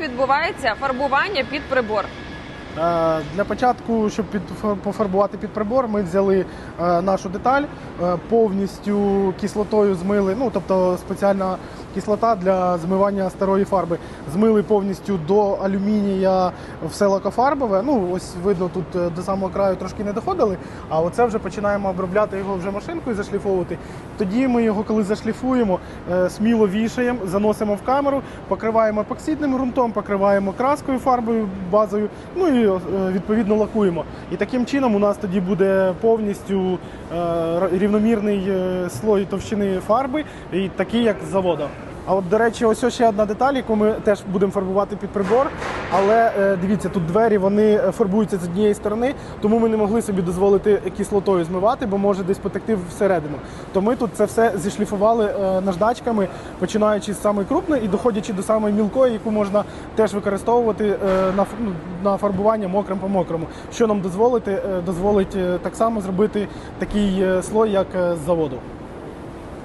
відбувається фарбування під прибор? Е, Для початку, щоб під, пофарбувати під прибор, ми взяли е, нашу деталь, е, повністю кислотою змили, ну тобто спеціальна кислота для змивання старої фарби. Змили повністю до алюмінія все лакофарбове. Ну, ось видно, тут е, до самого краю трошки не доходили, а оце вже починаємо обробляти його вже машинкою, зашліфовувати. Тоді ми його, коли зашліфуємо, е, сміло вішаємо, заносимо в камеру, покриваємо епоксидним ґрунтом, покриваємо краскою, фарбою, базою, ну і е, відповідно лакуємо. І таким чином у нас тоді буде повністю рівномірний слой товщини фарби, і такий, як з заводу. А от, до речі, ось ще одна деталь, яку ми теж будемо фарбувати під прибор. Але е, дивіться, тут двері вони е, фарбуються з однієї сторони, тому ми не могли собі дозволити кислотою змивати, бо може десь потекти всередину. То ми тут це все зішліфували е, наждачками, починаючи з самої крупної і доходячи до самої мілкої, яку можна теж використовувати на, ну, на фарбування мокрим по мокрому. Що нам дозволити, дозволить так само зробити такий слой, як з заводу.